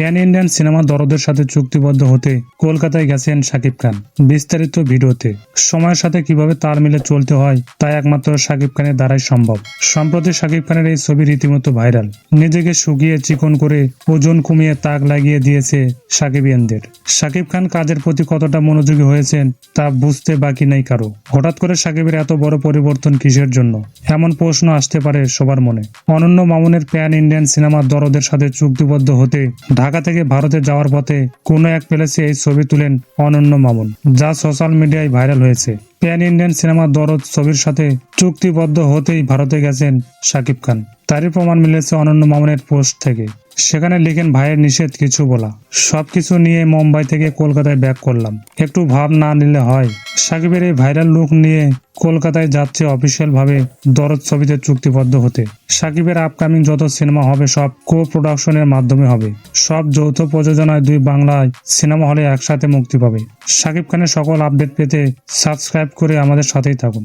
Pan Indian cinema দরদের সাথে চুক্তিবদ্ধ হতে কলকাতায় গেছেন শাকিব খান। বিস্তারিত ভিডিওতে। সময়ের সাথে কীভাবে তাল মিলে চলতে হয়, তা একমাত্র শাকিব খানের দ্বারাই সম্ভব। সম্প্রতি শাকিব খানের এই ছবি রীতিমতো ভাইরাল। নিজেকে শুকিয়ে চিকন করে ওজন কমিয়ে তাক লাগিয়ে দিয়েছে সাকিবিয়ানদের শাকিব খান কাজের প্রতি কতটা মনোযোগী হয়েছেন, তা বুঝতে বাকি নেই কারও। হঠাৎ করে সাকিবের এত বড় পরিবর্তন কিসের জন্য? এমন প্রশ্ন আসতে পারে সবার মনে। অনন্য মামুনের প্যান ইন্ডিয়ান সিনেমা দরদের সাথে চুক্তিবদ্ধ হতে ঢাকা থেকে ভারতে যাওয়ার পথে কোনো এক প্যালেসে এই ছবি তুলেন অনন্য মামুন, যা সোশ্যাল মিডিয়ায় ভাইরাল হয়েছে। প্যান ইন্ডিয়ান সিনেমা দরদ ছবির সাথে চুক্তিবদ্ধ হতেই ভারতে গেছেন শাকিব খান। তারই প্রমাণ মিলেছে অনন্য মামুনের পোস্ট থেকে। সেখানে লিখেন, ভাইয়ের নিষেধ কিছু বলা। সবকিছু নিয়ে মুম্বাই থেকে কলকাতায় ব্যাক করলাম। একটু ভাব না নিলে হয়। সাকিবের এই ভাইরাল লুক নিয়ে কলকাতায় যাচ্ছে অফিসিয়াল ভাবে দরদ ছবিতে চুক্তিবদ্ধ হতে। সাকিবের আপকামিং যত সিনেমা হবে, সব কো প্রোডাকশনের মাধ্যমে হবে। সব যৌথ প্রযোজনায় দুই বাংলায় সিনেমা হলে একসাথে মুক্তি পাবে। সাকিব খানের সকল আপডেট পেতে সাবস্ক্রাইব করে আমাদের সাথেই থাকুন।